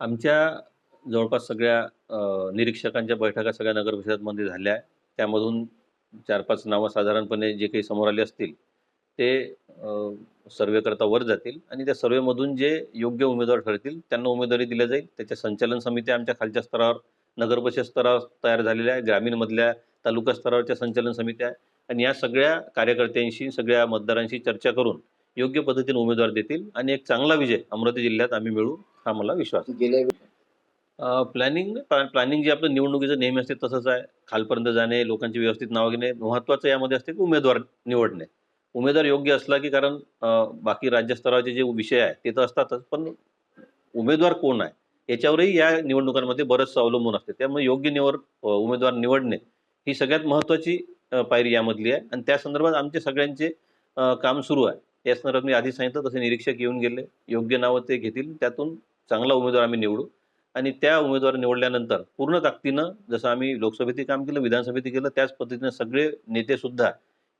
आमच्या जवळपास सगळ्या निरीक्षकांच्या बैठका सगळ्या नगर परिषदमध्ये झाल्या आहे. त्यामधून 4-5 नावं साधारणपणे जे काही समोर आले असतील, ते अ, वर जातील आणि त्या सर्वेमधून जे योग्य उमेदवार ठरतील, त्यांना उमेदवारी दिल्या जाईल. त्याच्या संचालन समित्या आमच्या खालच्या स्तरावर, नगर परिषद स्तरावर तयार झालेल्या आहे. ग्रामीणमधल्या तालुका स्तरावरच्या संचालन समित्या आहे आणि या सगळ्या कार्यकर्त्यांशी, सगळ्या मतदारांशी चर्चा करून योग्य पद्धतीने उमेदवार देतील आणि एक चांगला विजय अमरावती जिल्ह्यात आम्ही मिळवू, हा मला विश्वास. गेल्या प्लॅनिंग प्लॅनिंग जे आपलं निवडणुकीचं नेहमी असते तसंच आहे. खालपर्यंत जाणे, लोकांची व्यवस्थित नावं घेणे. महत्त्वाचं यामध्ये असते की उमेदवार निवडणे. उमेदवार योग्य असला की कारण बाकी राज्यस्तरावरचे जे विषय आहे ते तर असतातच, पण उमेदवार कोण आहे, याच्यावरही या निवडणुकांमध्ये बरंचसं अवलंबून असते. त्यामुळे योग्य निवड उमेदवार निवडणे ही सगळ्यात महत्त्वाची अ, पायरी यामधली आहे आणि त्या संदर्भात आमचे सगळ्यांचे काम सुरू आहे. या मी आधी सांगितलं तसे निरीक्षक येऊन गेले. योग्य नावं ते घेतील. त्यातून चांगला उमेदवार आम्ही निवडू आणि त्या उमेदवार निवडल्यानंतर पूर्ण ताकदीनं जसं आम्ही लोकसभेतही काम केलं, विधानसभेतही केलं, त्याच पद्धतीने सगळे नेतेसुद्धा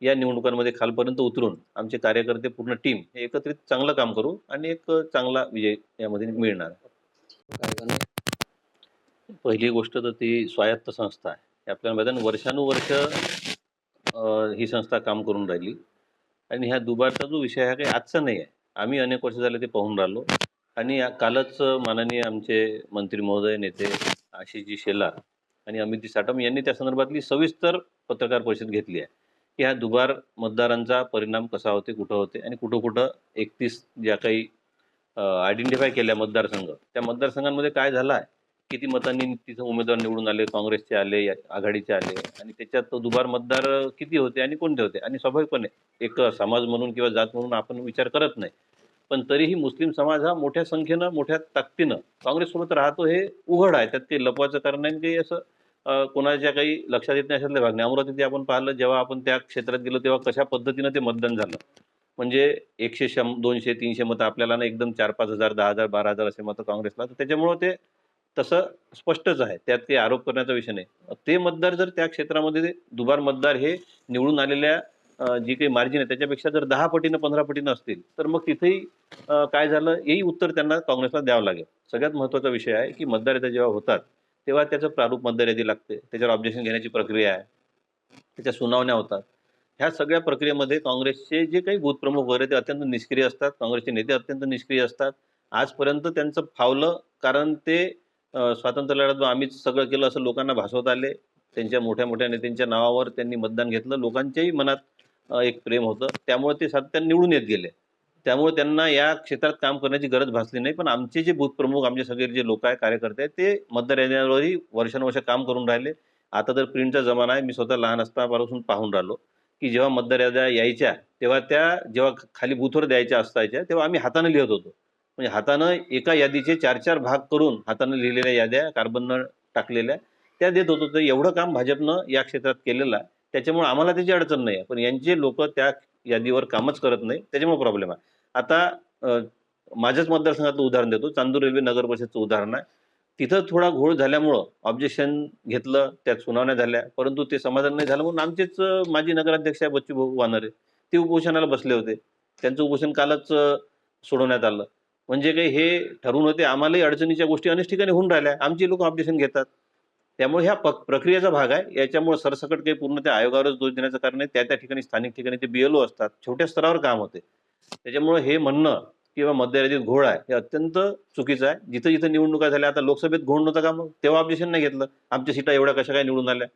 या निवडणुकांमध्ये खालपर्यंत उतरून आमचे कार्यकर्ते पूर्ण टीम हे एकत्रित चांगलं काम करू आणि एक चांगला विजय यामध्ये मिळणार पहिली गोष्ट तर ती स्वायत्त संस्था आहे. आपल्याला माहिती वर्षानुवर्ष ही संस्था काम करून राहिली आणि ह्या दुबारचा जो विषय आहे काही आजचा नाही आहे. आम्ही अनेक वर्ष झाले ते पाहून राहिलो आणि या कालच माननीय आमचे मंत्री महोदय, नेते आशिषजी शेलार आणि अमितजी साटम यांनी त्या संदर्भातली सविस्तर पत्रकार परिषद घेतली आहे, की ह्या दुबार मतदारांचा परिणाम कसा होते, कुठं होते आणि कुठं-कुठं 31 ज्या काही आयडेंटिफाय केल्या मतदारसंघ, त्या मतदारसंघांमध्ये काय झालं आहे, किती मतांनी तिथं उमेदवार निवडून आले, काँग्रेसचे आले, या आघाडीचे आले आणि त्याच्यात दुबार मतदार किती होते आणि कोणते होते आणि स्वाभाविकपणे एक समाज म्हणून किंवा जात म्हणून आपण विचार करत नाही. पण तरीही मुस्लिम समाज हा मोठ्या संख्येनं, मोठ्या ताकदीनं काँग्रेससोबत राहतो हे उघड आहे. त्यात काही लपवायचं कारण नाही आणि काही असं कोणाच्या काही लक्षात येत नाही अशातला भाग नाही. अमरावती आपण पाहिलं जेव्हा आपण त्या क्षेत्रात गेलो तेव्हा कशा पद्धतीनं ते मतदान झालं. म्हणजे एकशे शं दोनशे तीनशे मतं आपल्याला ना एकदम 4-5 हजार, दहा हजार, 12 हजार असे मतं काँग्रेसला. तर त्याच्यामुळं ते तसं स्पष्टच आहे. त्यात काही आरोप करण्याचा विषय नाही. ते मतदार जर त्या क्षेत्रामध्ये दुबार मतदार हे निवडून आलेल्या जी काही मार्जिन आहे त्याच्यापेक्षा जर दहा पटीनं, 15 पटीनं असतील, तर मग तिथेही काय झालं हेही उत्तर त्यांना काँग्रेसला द्यावं लागेल. सगळ्यात महत्त्वाचा विषय आहे, की मतदार येत्या जेव्हा होतात, तेव्हा त्याचं प्रारूप मतदार यादी लागते. त्याच्यावर ऑब्जेक्शन घेण्याची प्रक्रिया आहे. त्याच्या सुनावण्या होतात. ह्या सगळ्या प्रक्रियेमध्ये काँग्रेसचे जे काही बूथप्रमुख वगैरे ते अत्यंत निष्क्रिय असतात. काँग्रेसचे नेते अत्यंत निष्क्रिय असतात. आजपर्यंत त्यांचं फावलं कारण ते स्वातंत्र्य लढ्यात आम्हीच सगळं केलं असं लोकांना भासवत आले. त्यांच्या मोठ्या-मोठ्या नेत्यांच्या नावावर त्यांनी मतदान घेतलं. लोकांच्याही मनात एक प्रेम होतं. त्यामुळे ते सातत्याने निवडून येत गेले. त्यामुळे त्यांना या क्षेत्रात काम करण्याची गरज भासली नाही. पण आमचे जे बूथप्रमुख, आमचे सगळे जे लोक आहे कार्यकर्ते आहेत, ते मतदार याद्यांवरही वर्षानुवर्ष काम करून राहिले. आता तर प्रिंटचा जमाना आहे. मी स्वतः लहान असतानापासून पाहून राहिलो, की जेव्हा मतदार याद्या यायच्या, तेव्हा त्या जेव्हा खाली बूथवर द्यायच्या असायच्या, तेव्हा आम्ही हाताने लिहत होतो. म्हणजे हातानं एका यादीचे 4-4 भाग करून हातानं लिहिलेल्या याद्या, कार्बननं टाकलेल्या, त्या देत होतो. तर एवढं काम भाजपनं या क्षेत्रात केलेलं आहे. त्याच्यामुळे आम्हाला त्याची अडचण नाही आहे. पण यांचे लोक त्या यादीवर कामच करत नाही. त्याच्यामुळे प्रॉब्लेम आहे. आता माझ्याच मतदारसंघातलं उदाहरण देतो. चांदूर रेल्वे नगर परिषदचं उदाहरण आहे. तिथं थोडा घोळ झाल्यामुळं ऑब्जेक्शन घेतलं, त्यात सुनावण्या झाल्या. परंतु ते समाधान नाही झालं म्हणून आमचेच माजी नगराध्यक्ष आहे बच्चूभाऊ वानरे, ते उपोषणाला बसले होते. त्यांचं उपोषण कालच सोडवण्यात आलं. म्हणजे काही हे ठरून होते आम्हालाही अडचणीच्या गोष्टी अनेक ठिकाणी होऊन राहिल्या. आमची लोक ऑब्जेक्शन घेतात. त्यामुळे ह्या प्रक्रियेचा भाग आहे. याच्यामुळे सरसकट काही पूर्ण त्या आयोगावरच दोष देण्याचं कारण नाही. त्या-त्या ठिकाणी स्थानिक ठिकाणी ते बीएलओ असतात. छोट्या स्तरावर काम होते. त्याच्यामुळे हे म्हणणं किंवा मतदार घोळ आहे, हे अत्यंत चुकीचं आहे. जिथं-जिथं निवडणुका झाल्या, आता लोकसभेत घोळ नव्हता का मग? तेव्हा ऑब्जेक्शन नाही घेतलं. आमच्या सीटा एवढ्या कशा काय निवडून आल्या?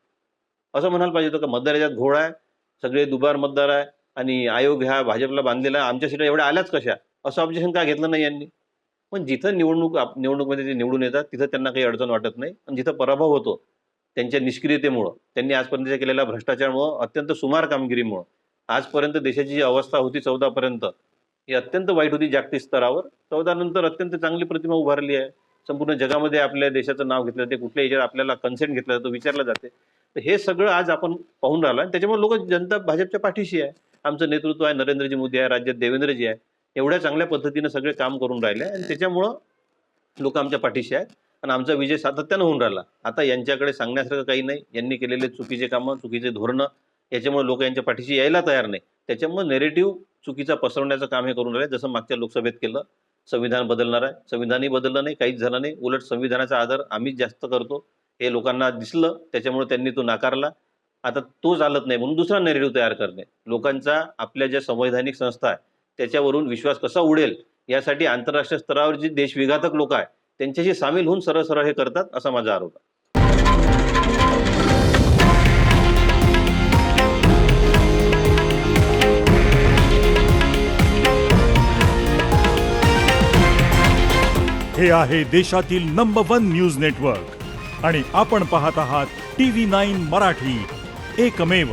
असं म्हणायला पाहिजे होतं का मतदार घोळ आहे, सगळे दुबार मतदार आहे आणि आयोग ह्या भाजपला बांधलेला आहे, आमच्या सीटा एवढ्या आल्याच कशा? असं ऑब्जेक्शन का घेतलं नाही यांनी? पण जिथं निवडणूक आप निवडणूकमध्ये ते निवडून येतात, तिथं त्यांना काही अडचण वाटत नाही. पण जिथं पराभव होतो, त्यांच्या निष्क्रियतेमुळं, त्यांनी आजपर्यंत केलेल्या भ्रष्टाचारामुळं, अत्यंत सुमार कामगिरीमुळं, आजपर्यंत देशाची जी अवस्था होती चौदापर्यंत ही अत्यंत वाईट होती जागतिक स्तरावर. 14 नंतर अत्यंत चांगली प्रतिमा उभारली आहे. संपूर्ण जगामध्ये आपल्या देशाचं नाव घेतलं जाते. कुठल्या याच्यात आपल्याला कन्सेंट घेतला जातो, विचारलं जाते. तर हे सगळं आज आपण पाहून राहिलं आणि त्याच्यामुळे लोकं जनता भाजपच्या पाठीशी आहे. आमचं नेतृत्व आहे, नरेंद्रजी मोदी आहे, राज्यात देवेंद्रजी आहे. एवढ्या चांगल्या पद्धतीनं सगळे काम करून राहिले आणि त्याच्यामुळं लोक आमच्या पाठीशी आहेत आणि आमचा विजय सातत्यानं होऊन राहिला. आता यांच्याकडे सांगण्यासारखं काही नाही. यांनी केलेले चुकीचे कामं, चुकीचे धोरणं, याच्यामुळे लोक यांच्या पाठीशी यायला तयार नाही. त्याच्यामुळे नेरेटिव्ह चुकीचा पसरवण्याचं काम हे करून राहिले. जसं मागच्या लोकसभेत केलं. संविधान बदलणार आहे संविधानही बदललं नाही काहीच झालं नाही उलट संविधानाचा आदर आम्हीच जास्त करतो हे लोकांना दिसलं त्याच्यामुळे त्यांनी तो नाकारला आता तो चालत नाही म्हणून दुसरा नेरेटिव्ह तयार करणे लोकांचा आपल्या ज्या संवैधानिक संस्था आहे त्याच्यावरून विश्वास कसा उडेल? यासाठी आंतरराष्ट्रीय स्तरावर जे देशविघातक लोक आहेत त्यांच्याशी सामील होऊन सरळ सरळ हे करतात असा माझा आरोप आहे. हे आहे देशातील नंबर वन न्यूज नेटवर्क आणि आपण पाहत आहात टी व्ही नाईन मराठी. एकमेव.